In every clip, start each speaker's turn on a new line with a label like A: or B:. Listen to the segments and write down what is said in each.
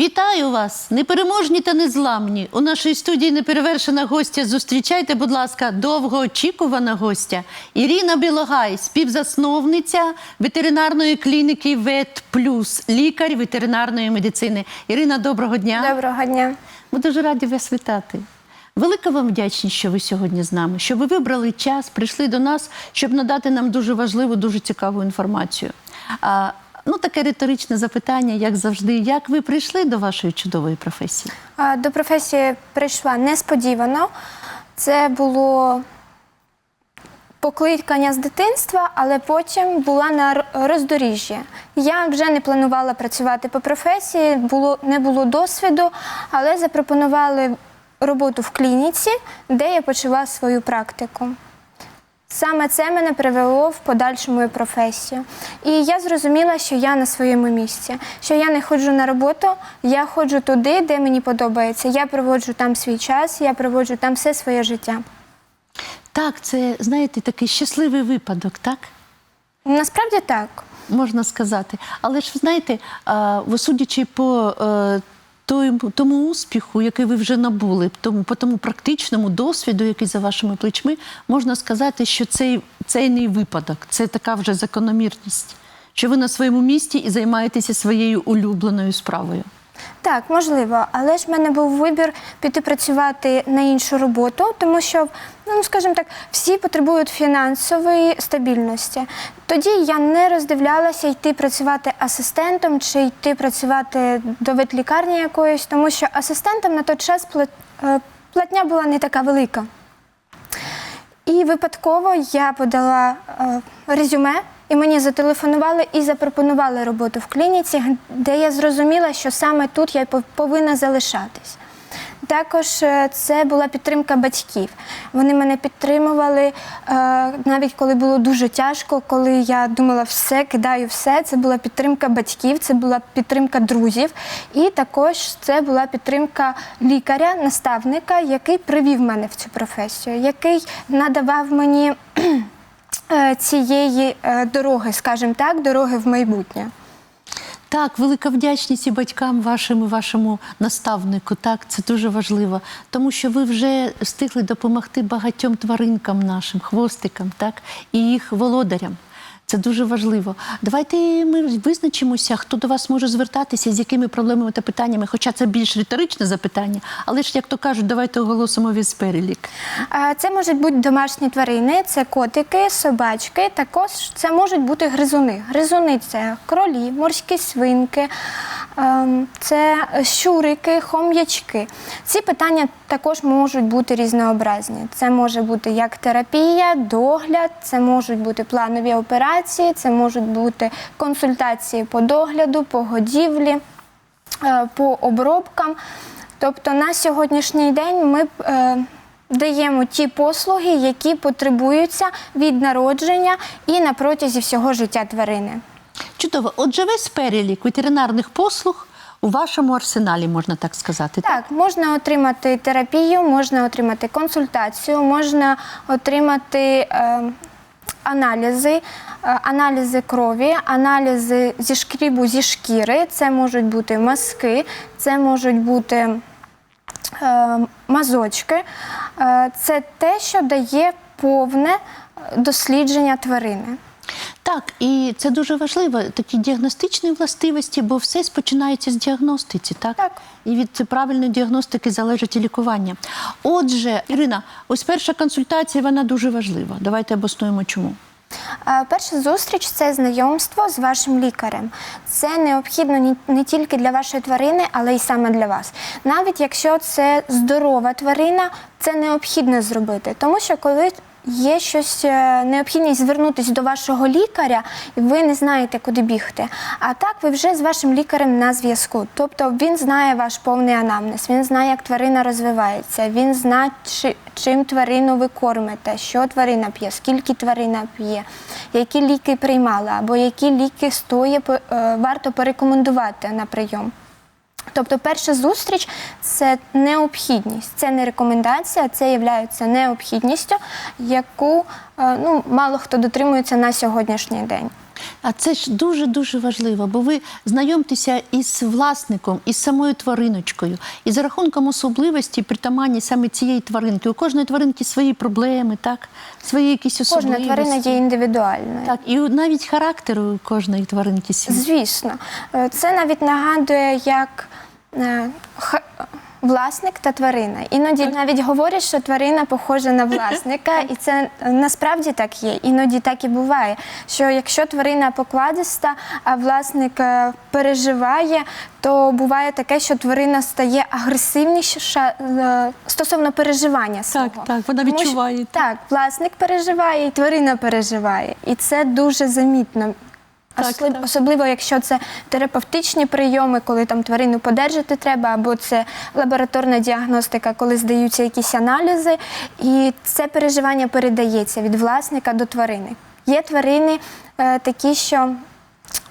A: Вітаю вас, непереможні та незламні. У нашій студії неперевершена гостя. Зустрічайте, будь ласка, довгоочікувана гостя Ірина Білогай, співзасновниця ветеринарної клініки Вет Плюс, лікар ветеринарної медицини. Ірина, доброго дня.
B: Доброго дня.
A: Ми дуже раді вас вітати. Велика вам вдячність, що ви сьогодні з нами, що ви вибрали час, прийшли до нас, щоб надати нам дуже важливу, дуже цікаву інформацію. Ну, таке риторичне запитання, як завжди. Як ви прийшли до вашої чудової професії?
B: До професії прийшла несподівано. Це було покликання з дитинства, але потім була на роздоріжжі. Я вже не планувала працювати по професії, було, не було досвіду, але запропонували роботу в клініці, де я почала свою практику. Саме це мене привело в подальшу мою професію. І я зрозуміла, що я на своєму місці, що я не ходжу на роботу, я ходжу туди, де мені подобається. Я проводжу там свій час, я проводжу там все своє життя.
A: Так, це, знаєте, такий щасливий випадок, так?
B: Насправді так.
A: Можна сказати. Але ж знаєте, судячи по той- тому успіху, який ви вже набули, тому, по тому практичному досвіду, який за вашими плечми, можна сказати, що цей, цей не випадок, це така вже закономірність, що ви на своєму місці і займаєтеся своєю улюбленою справою.
B: Так, можливо, але ж в мене був вибір піти працювати на іншу роботу, тому що, ну скажімо так, всі потребують фінансової стабільності. Тоді я не роздивлялася йти працювати асистентом чи йти працювати до ветлікарні якоїсь, тому що асистентом на той час е, платня була не така велика. І випадково я подала е, резюме, і мені зателефонували і запропонували роботу в клініці, де я зрозуміла, що саме тут я повинна залишатись. Також е, це була підтримка батьків. Вони мене підтримували е, навіть коли було дуже тяжко, коли я думала, все, кидаю все. Це була підтримка батьків, це була підтримка друзів, і також це була підтримка лікаря, наставника, який привів мене в цю професію, який надавав мені цієї е, дороги, скажімо так, дороги в майбутнє.
A: Так, велика вдячність і батькам вашим і вашому наставнику. Так, це дуже важливо, тому що ви вже встигли допомогти багатьом тваринкам нашим, хвостикам, так, і їх володарям. Це дуже важливо. Давайте ми визначимося, хто до вас може звертатися, з якими проблемами та питаннями. Хоча це більш риторичне запитання, але ж, як то кажуть, давайте оголосимо весь перелік.
B: Це можуть бути домашні тварини, це котики, собачки. Також це можуть бути гризуни. Гризуни це кролі, морські свинки, ем, це щурики, хом'ячки. Ці питання також можуть бути різнообразні. Це може бути як терапія, догляд, це можуть бути планові операції, це можуть бути консультації по догляду, по годівлі е, по обробкам. Тобто на сьогоднішній день ми е, даємо ті послуги, які потребуються від народження і на протязі всього життя тварини.
A: Чудово. Отже, весь перелік ветеринарних послуг у вашому арсеналі, можна так сказати.
B: Так, можна отримати терапію, можна отримати консультацію, можна отримати е, аналізи, е, аналізи крові, аналізи зі шкрібу зі шкіри. Це можуть бути мазки, це можуть бути е, мазочки. Е, це те, що дає повне дослідження тварини.
A: Так, і це дуже важливо, такі діагностичні властивості, бо все починається з діагностиці, так?
B: Так.
A: І від правильної діагностики залежить і лікування. Отже, Ірина, ось перша консультація, вона дуже важлива. Давайте обоснуємо чому.
B: Е, Перша зустріч це знайомство з вашим лікарем. Це необхідно не тільки для вашої тварини, але й саме для вас. Навіть якщо це здорова тварина, це необхідно зробити, тому що коли є щось е, необхідність звернутися до вашого лікаря, і ви не знаєте, куди бігти. А так ви вже з вашим лікарем на зв'язку. Тобто він знає ваш повний анамнез, він знає, як тварина розвивається, він знає, чи, чим тварину ви кормите, що тварина п'є, скільки тварина п'є, які ліки приймала, або які ліки стоє, по- е, варто порекомендувати на прийом. Тобто перша зустріч це необхідність, це не рекомендація, це є необхідністю, яку е, ну, мало хто дотримується на сьогоднішній день.
A: А це ж дуже дуже важливо, бо ви знайомтеся із власником, із самою твариночкою, і за рахунком особливості притаманні саме цієї тваринки. У кожної тваринки свої проблеми, так, свої якісь
B: Кожна тварина є індивідуальною.
A: Так, і навіть характер у кожної тваринки свій.
B: Звісно, Е, це навіть нагадує, як власник та тварина. Іноді навіть говорять, що тварина похожа на власника, і це е, насправді так є. Іноді так і буває. Що якщо тварина покладиста, а власник е, переживає, то буває таке, що тварина стає агресивніша е, стосовно переживання свого.
A: Так, так, вона
B: Тому
A: відчуває.
B: Так, власник переживає, і тварина переживає. І це дуже замітно.
A: Так,
B: Ослib-
A: так.
B: Особливо, якщо це терапевтичні прийоми, коли там тварину подержати треба, або це лабораторна діагностика, коли здаються якісь аналізи, і це переживання передається від власника до тварини. Є тварини е, такі, що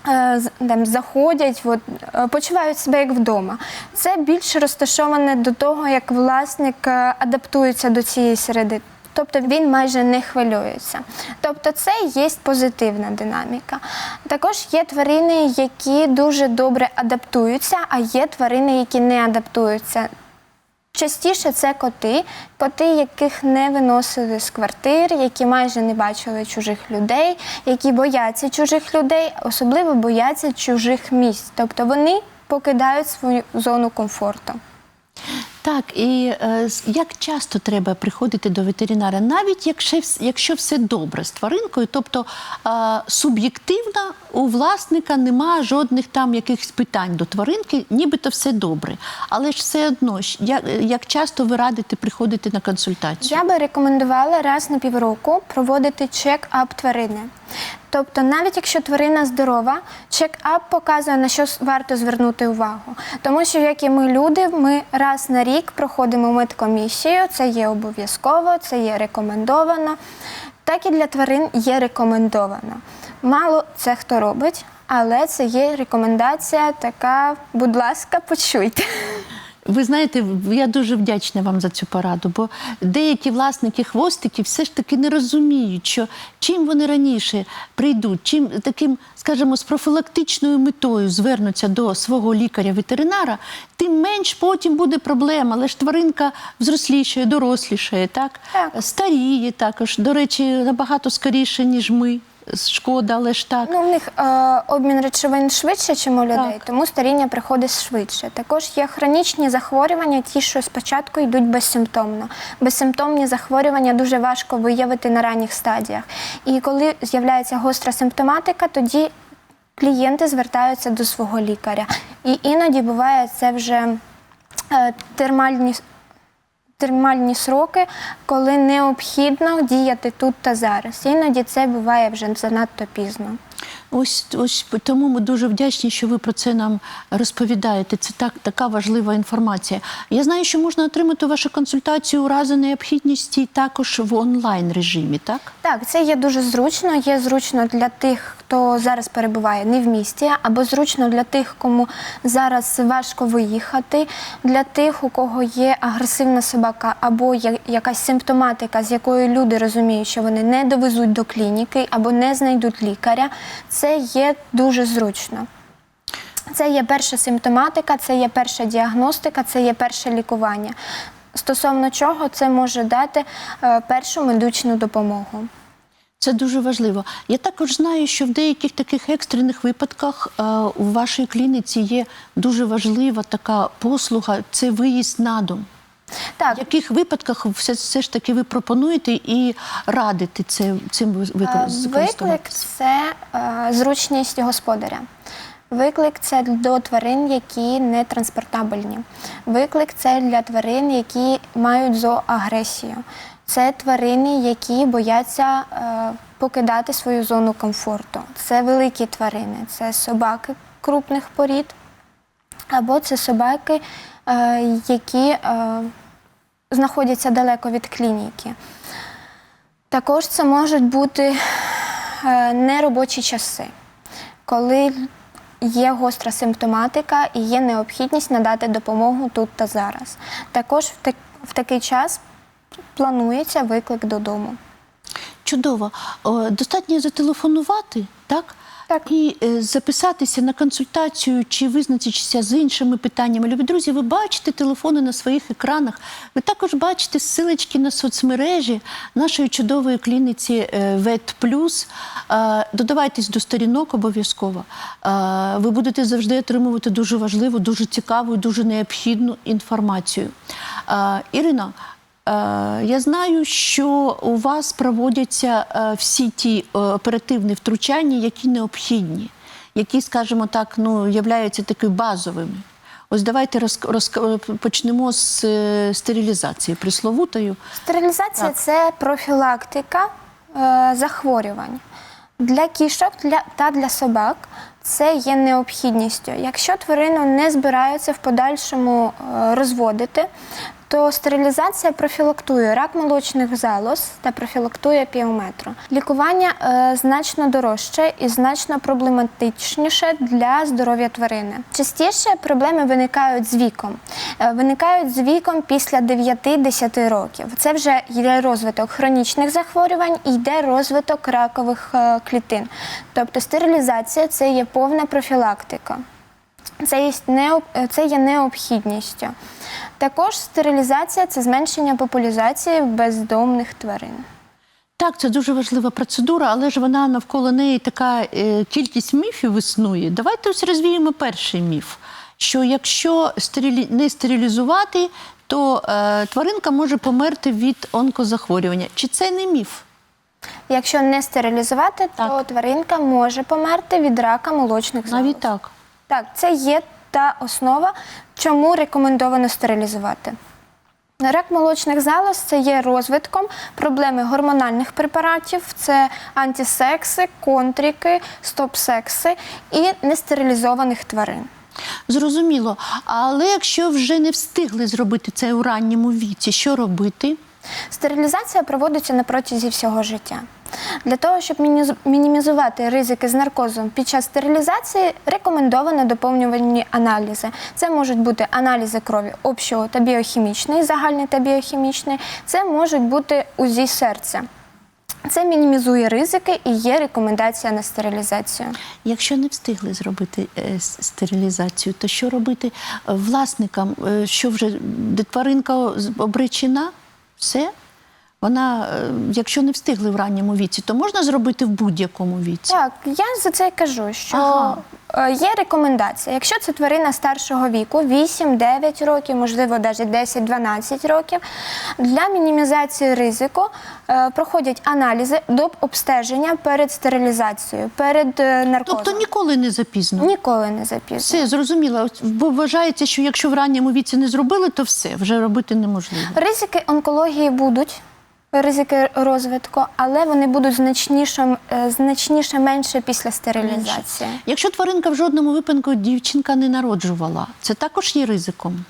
B: е, там, заходять, от, е, почувають себе як вдома. Це більше розташоване до того, як власник е, адаптується до цієї середи. Тобто він майже не хвилюється. Тобто це є позитивна динаміка. Також є тварини, які дуже добре адаптуються, а є тварини, які не адаптуються. Частіше це коти, коти, яких не виносили з квартир, які майже не бачили чужих людей, які бояться чужих людей, особливо бояться чужих місць. Тобто вони покидають свою зону комфорту.
A: Так, і е, як часто треба приходити до ветеринара, навіть якщо, якщо все добре з тваринкою, тобто е, суб'єктивно у власника нема жодних там якихось питань до тваринки, нібито все добре. Але ж все одно, як, як часто ви радите приходити на консультацію?
B: Я би рекомендувала раз на півроку проводити чек-ап тварини. Тобто, навіть якщо тварина здорова, чек-ап показує, на що варто звернути увагу. Тому що, як і ми люди, ми раз на рік проходимо медкомісію, це є обов'язково, це є рекомендовано. Так і для тварин є рекомендовано. Мало це хто робить, але це є рекомендація така, будь ласка, почуйте.
A: Ви знаєте, я дуже вдячна вам за цю пораду, бо деякі власники хвостиків все ж таки не розуміють, що чим вони раніше прийдуть, чим таким, скажімо, з профілактичною метою звернуться до свого лікаря-ветеринара, тим менш потім буде проблема. Але ж тваринка взрослішає, дорослішає, так?
B: Так.
A: старіє також. До речі, набагато скоріше, ніж ми. Шкода, ж так.
B: Ну, в них е, обмін речовин швидше, ніж у людей,
A: Так.
B: тому старіння приходить швидше. Також є хронічні захворювання, ті, що спочатку йдуть безсимптомно. Безсимптомні захворювання дуже важко виявити на ранніх стадіях. І коли з'являється гостра симптоматика, тоді клієнти звертаються до свого лікаря. І іноді буває це вже е, термальні термальні сроки, коли необхідно діяти тут та зараз. Іноді це буває вже занадто пізно.
A: Ось ось тому ми дуже вдячні, що ви про це нам розповідаєте. Це так така важлива інформація. Я знаю, що можна отримати вашу консультацію у разі необхідності також в онлайн режимі, так?
B: Так, це є дуже зручно. Є зручно для тих, хто зараз перебуває не в місті, або зручно для тих, кому зараз важко виїхати, для тих, у кого є агресивна собака, або я- якась симптоматика, з якою люди розуміють, що вони не довезуть до клініки або не знайдуть лікаря. Це є дуже зручно. Це є перша симптоматика, це є перша діагностика, це є перше лікування. Стосовно чого це може дати е, першу медичну допомогу.
A: Це дуже важливо. Я також знаю, що в деяких таких екстрених випадках е, у вашій клініці є дуже важлива така послуга це виїзд на дом.
B: Так,
A: В яких випадках все, все ж таки ви пропонуєте і радите це, цим
B: Е, Виклик це е, зручність господаря. Виклик це до тварин, які не транспортабельні. Виклик це для тварин, які мають зооагресію. Це тварини, які бояться е, покидати свою зону комфорту. Це великі тварини, це собаки крупних порід, або це собаки, е, які е, знаходяться далеко від клініки. Також це можуть бути неробочі часи, коли є гостра симптоматика і є необхідність надати допомогу тут та зараз. Також в, так, в такий час планується виклик додому.
A: Чудово. Достатньо зателефонувати так?
B: Так.
A: І е, записатися на консультацію чи визначитися з іншими питаннями. Любі друзі, ви бачите телефони на своїх екранах. Ви також бачите ссылочки на соцмережі нашої чудової клініці ВЕТ Плюс. Додавайтесь до сторінок обов'язково. Ви будете завжди отримувати дуже важливу, дуже цікаву і дуже необхідну інформацію. Ірина, Я знаю, що у вас проводяться е, всі ті е, оперативні втручання, які необхідні, які, скажімо так, ну, являються такими базовими. Ось давайте роз, роз- почнемо з е, стерилізації присловутою.
B: Стерилізація
A: Так.
B: це профілактика е, захворювань. Для кішок для, та для собак це є необхідністю. Якщо тварину не збираються в подальшому е, розводити, то стерилізація профілактує рак молочних залоз та профілактує піометру. Лікування е, значно дорожче і значно проблематичніше для здоров'я тварини. Частіше проблеми виникають з віком. Е, Виникають з віком після 9-10 років. Це вже йде розвиток хронічних захворювань і йде розвиток ракових е, клітин. Тобто стерилізація це є повна профілактика. Це є, необ... необхідністю. Також стерилізація це зменшення популяризації бездомних тварин.
A: Так, це дуже важлива процедура, але ж вона навколо неї така е, кількість міфів існує. Давайте ось розвіємо перший міф: що якщо стерилі... не стерилізувати, то е, тваринка може померти від онкозахворювання. Чи це не міф?
B: Якщо не стерилізувати, то тваринка може померти від рака молочних залоз.
A: Навіть так.
B: Так, це є та основа, чому рекомендовано стерилізувати. Рак молочних залоз це є розвитком проблеми гормональних препаратів, це антисекси, контріки, стоп-секси і нестерилізованих тварин.
A: Зрозуміло. Але якщо вже не встигли зробити це у ранньому віці, що робити?
B: Стерилізація проводиться на протязі всього життя. Для того, щоб мінімізувати ризики з наркозом під час стерилізації, рекомендовано доповнювальні аналізи. Це можуть бути аналізи крові общого та біохімічний, загальний та біохімічний. Це можуть бути УЗІ серця. Це мінімізує ризики і є рекомендація на стерилізацію.
A: Якщо не встигли зробити е, стерилізацію, то що робити е, власникам? Е, Що вже тваринка обречена? Все? Вона, е, якщо не встигли в ранньому віці, то можна зробити в будь-якому віці.
B: Так, я за це кажу, що
A: Ага.
B: е, є рекомендація. Якщо це тварина старшого віку, 8-9 років, можливо, навіть 10-12 років, для мінімізації ризику е, проходять аналізи до обстеження перед стерилізацією, перед наркозом.
A: Тобто ніколи не запізно.
B: Ніколи не запізно.
A: Все зрозуміло. Бо вважається, що якщо в ранньому віці не зробили, то все вже робити неможливо.
B: Ризики онкології будуть. Ризики розвитку, але вони будуть значніше, значніше менше після стерилізації.
A: Якщо тваринка в жодному випадку дівчинка не народжувала, це також є ризиком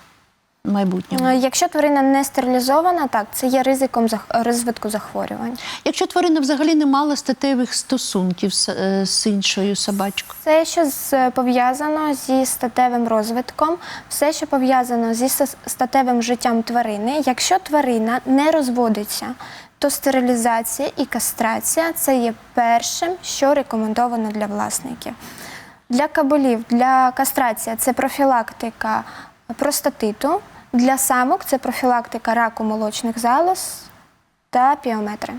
A: майбутньому.
B: Е, Якщо тварина не стерилізована, так це є ризиком розвитку захворювань.
A: Якщо тварина взагалі не мала статевих стосунків з, е, з іншою собачкою.
B: Все, що з- пов'язано зі статевим розвитком, все, що пов'язано зі статевим життям тварини, якщо тварина не розводиться, то стерилізація і кастрація це є першим, що рекомендовано для власників. Для кабелів, для кастрація це профілактика простатиту, для самок це профілактика раку молочних залоз та піометри.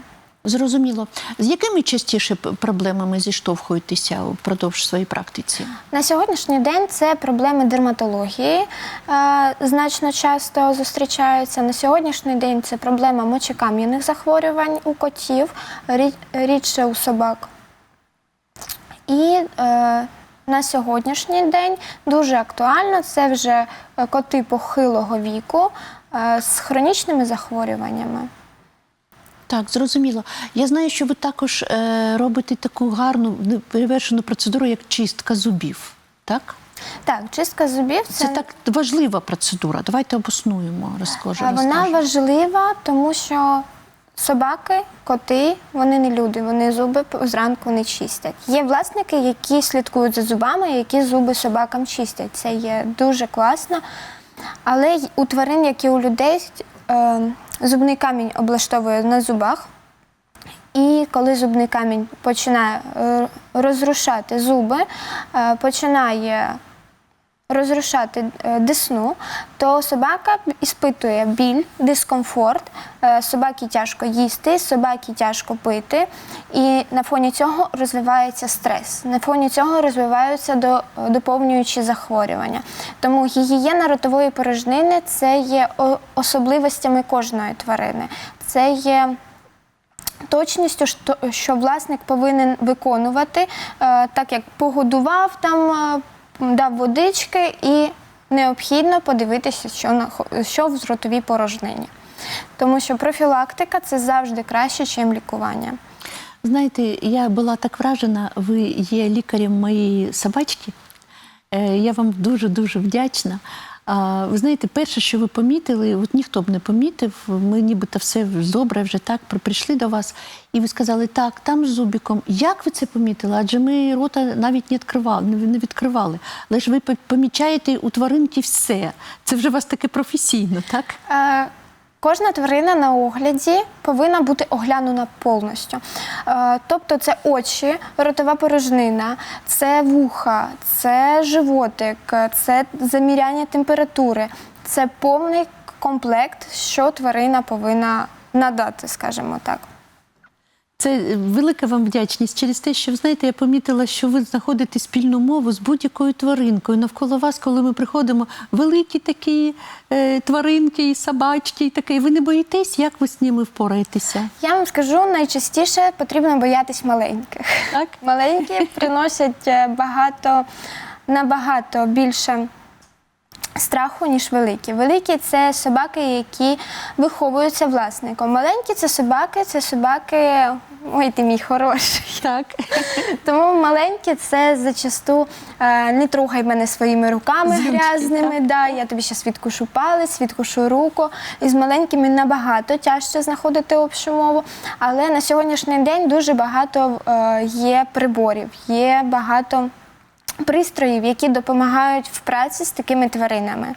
A: Зрозуміло. З якими частіше проблемами зіштовхуєтеся впродовж своєї практиці?
B: На сьогоднішній день це проблеми дерматології е, значно часто зустрічаються. На сьогоднішній день це проблема мочекам'яних захворювань у котів, рі- рідше у собак. І е, на сьогоднішній день дуже актуально це вже е, коти похилого віку е, з хронічними захворюваннями.
A: Так, зрозуміло. Я знаю, що ви також е, робите таку гарну перевершену процедуру, як чистка зубів. Так?
B: Так, чистка зубів
A: Це так важлива процедура. Давайте обоснуємо, розкажу.
B: Вона важлива, тому що собаки, коти, вони не люди, вони зуби зранку не чистять. Є власники, які слідкують за зубами, які зуби собакам чистять. Це є дуже класно. Але у тварин, як і у людей, е, зубний камінь облаштовує на зубах. І коли зубний камінь починає е, розрушати зуби, е, починає розрушати е, десну, то собака іспитує біль, дискомфорт, е, собаки тяжко їсти, собаки тяжко пити, і на фоні цього розвивається стрес. На фоні цього розвиваються до, доповнюючі захворювання. Тому гігієна ротової порожнини це є особливостями кожної тварини. Це є точністю, що, власник повинен виконувати, е, так як погодував там, дав водички, і необхідно подивитися, що, на, що в зротовій порожнині. Тому що профілактика це завжди краще, ніж лікування.
A: Знаєте, я була так вражена, ви є лікарем моєї собачки. Е, Я вам дуже-дуже вдячна. А, Ви знаєте, перше, що ви помітили, от ніхто б не помітив, ми нібито все добре вже так прийшли до вас, і ви сказали, так, там з зубіком. Як ви це помітили? Адже ми рота навіть не відкривали, не відкривали. Але ж ви помічаєте у тваринки все. Це вже у вас таке професійно, так?
B: Кожна тварина на огляді повинна бути оглянута повністю. Е, Тобто це очі, ротова порожнина, це вуха, це животик, це заміряння температури. Це повний комплект, що тварина повинна надати, скажімо так.
A: Це е, велика вам вдячність через те, що знаєте, я помітила, що ви знаходите спільну мову з будь-якою тваринкою. Навколо вас, коли ми приходимо, великі такі е, тваринки, і собачки, і таке. Ви не боїтесь, як ви з ними впораєтеся?
B: Я вам скажу, найчастіше потрібно боятись маленьких.
A: Так?
B: Маленькі приносять е, багато, набагато більше страху, ніж великі. Великі це собаки, які виховуються власником. Маленькі це собаки, це собаки. Ой, ти мій хороший.
A: Так.
B: Тому маленькі це зачасту е, не трогай мене своїми руками
A: Зубчики,
B: грязними. Да, я тобі зараз відкушу палець, відкушу руку. І з маленькими набагато тяжче знаходити общу мову. Але на сьогоднішній день дуже багато е, є приборів, є багато пристроїв, які допомагають в праці з такими тваринами.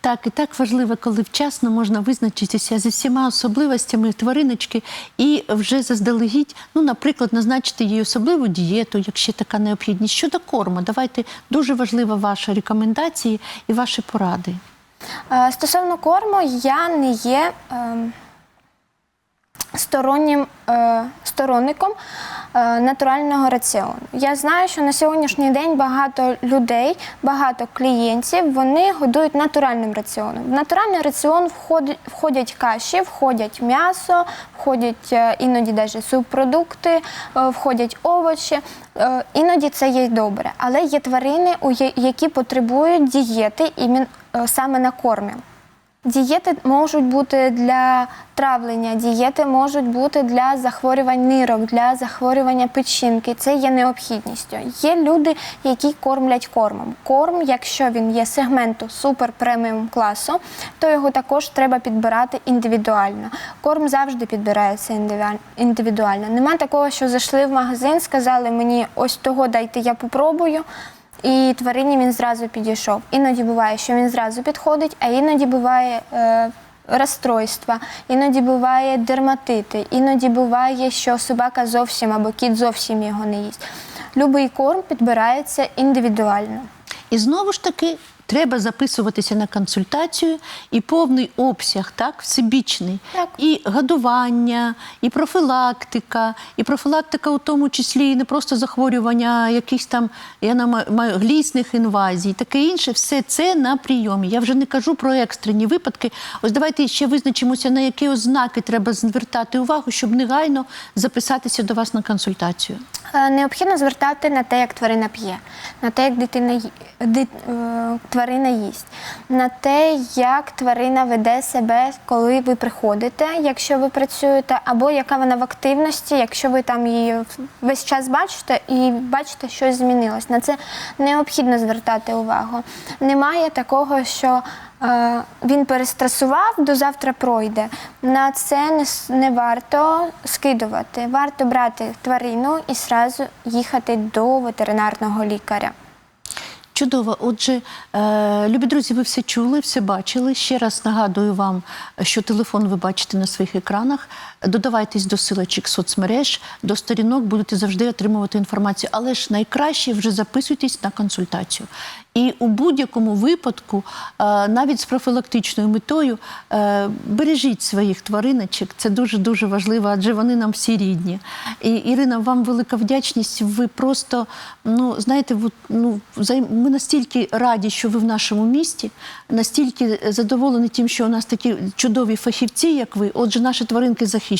A: Так, і так важливо, коли вчасно можна визначитися зі всіма особливостями твариночки і вже заздалегідь, ну, наприклад, назначити їй особливу дієту, якщо така необхідність. Щодо корму, давайте дуже важлива ваші рекомендації і ваші поради.
B: Е, Стосовно корму, я не є ем, стороннім е, сторонником е, натурального раціону. Я знаю, що на сьогоднішній день багато людей, багато клієнтів вони годують натуральним раціоном. В натуральний раціон входять, входять каші, входять м'ясо, входять е, іноді навіть субпродукти, е, входять овочі. Е, Іноді це є добре, але є тварини, які потребують дієти іменно е, саме на кормі. Дієти можуть бути для травлення, дієти можуть бути для захворювань нирок, для захворювання печінки. Це є необхідністю. Є люди, які кормлять кормом. Корм, якщо він є сегменту супер преміум класу, то його також треба підбирати індивідуально. Корм завжди підбирається індивідуально. Нема такого, що зайшли в магазин, сказали мені, ось того дайте, я попробую. І тварині він зразу підійшов. Іноді буває, що він зразу підходить, а іноді буває е, розстройства, іноді буває дерматити, іноді буває, що собака зовсім або кіт зовсім його не їсть. Любий корм підбирається індивідуально.
A: І знову ж таки. Треба записуватися на консультацію і повний обсяг, так, всебічний.
B: Так.
A: І годування, і профілактика, і профілактика у тому числі і не просто захворювання якихось там, я маю- маю глісних інвазій, таке інше, все це на прийомі. Я вже не кажу про екстрені випадки. Ось давайте ще визначимося, на які ознаки треба звертати увагу, щоб негайно записатися до вас на консультацію.
B: Е, Необхідно звертати на те, як тварина п'є, на те, як дитина ї- е, тварина їсть, на те, як тварина веде себе, коли ви приходите, якщо ви працюєте, або яка вона в активності, якщо ви там її весь час бачите і бачите, щось змінилось. На це необхідно звертати увагу. Немає такого, що він перестресував, до завтра пройде. На це не, не варто скидувати. Варто брати тварину і сразу їхати до ветеринарного лікаря.
A: Чудово. Отже, е, любі друзі, ви все чули, все бачили. Ще раз нагадую вам, що телефон ви бачите на своїх екранах. Додавайтесь до силочок соцмереж, до сторінок, будете завжди отримувати інформацію. Але ж найкраще вже записуйтесь на консультацію. І у будь-якому випадку, е, навіть з профілактичною метою, е, бережіть своїх твариночок. Це дуже дуже важливо, адже вони нам всі рідні. І Ірина, вам велика вдячність. Ви просто ну знаєте, ну ми настільки раді, що ви в нашому місті, настільки задоволені тим, що у нас такі чудові фахівці, як ви. Отже, наші тваринки захищені.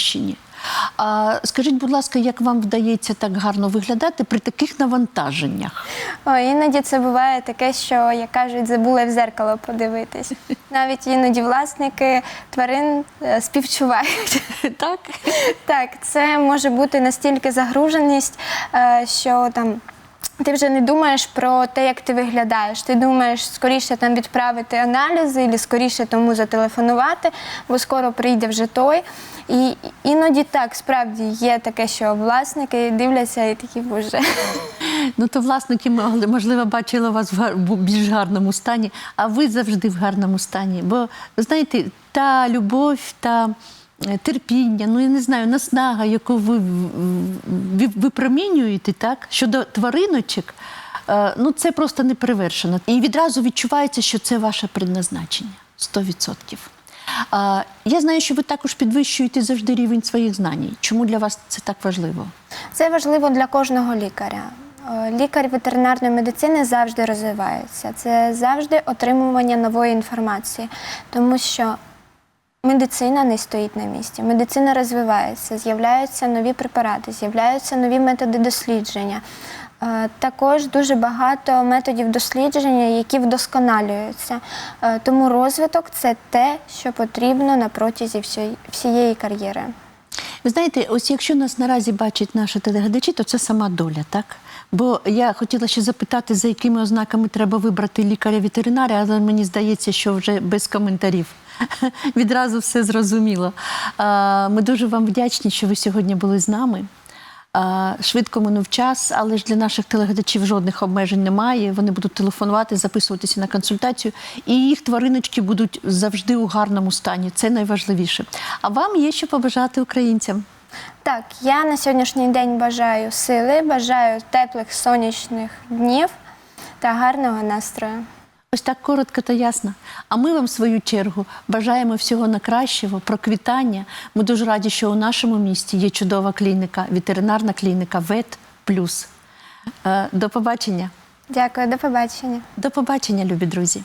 A: А скажіть, будь ласка, як вам вдається так гарно виглядати при таких навантаженнях?
B: О, іноді це буває таке, що, як кажуть, забули в зеркало подивитись. Навіть іноді власники тварин е, співчувають.
A: Так?
B: Так, це може бути настільки загруженість, е, що там. Ти вже не думаєш про те, як ти виглядаєш. Ти думаєш скоріше там відправити аналізи, або скоріше тому зателефонувати, бо скоро прийде вже той. І іноді так справді є таке, що власники дивляться і такі боже.
A: Ну то власники можливо бачили вас в більш гарному стані, а ви завжди в гарному стані. Бо знаєте, та любов, та терпіння, ну я не знаю, наснага, яку ви випромінюєте, так щодо твариночок. е, Ну, це просто неперевершено. І відразу відчувається, що це ваше предназначення 100%. А, Я знаю, що ви також підвищуєте завжди рівень своїх знань. Чому для вас це так важливо?
B: Це важливо для кожного лікаря. Е, Лікар ветеринарної медицини завжди розвивається. Це завжди отримування нової інформації, тому що медицина не стоїть на місці. Медицина розвивається, з'являються нові препарати, з'являються нові методи дослідження. Е, Також дуже багато методів дослідження, які вдосконалюються. Е, Тому розвиток це те, що потрібно на протязі всієї- кар'єри.
A: Ви знаєте, ось якщо нас наразі бачать наші телеглядачі, то це сама доля, так? Бо я хотіла ще запитати, за якими ознаками треба вибрати лікаря-ветеринаря, але мені здається, що вже без коментарів. Відразу все зрозуміло. Ми дуже вам вдячні, що ви сьогодні були з нами. Швидко минув час, але ж для наших телеглядачів жодних обмежень немає. Вони будуть телефонувати, записуватися на консультацію, і їх твариночки будуть завжди у гарному стані. Це найважливіше. А вам є що побажати українцям.
B: Так, я на сьогоднішній день бажаю сили, бажаю теплих сонячних днів та гарного настрою.
A: Ось так коротко та ясно. А ми вам, в свою чергу, бажаємо всього найкращого, проквітання. Ми дуже раді, що у нашому місті є чудова клініка, ветеринарна клініка ВЕТ Плюс. До побачення.
B: Дякую, до побачення.
A: До побачення, любі друзі.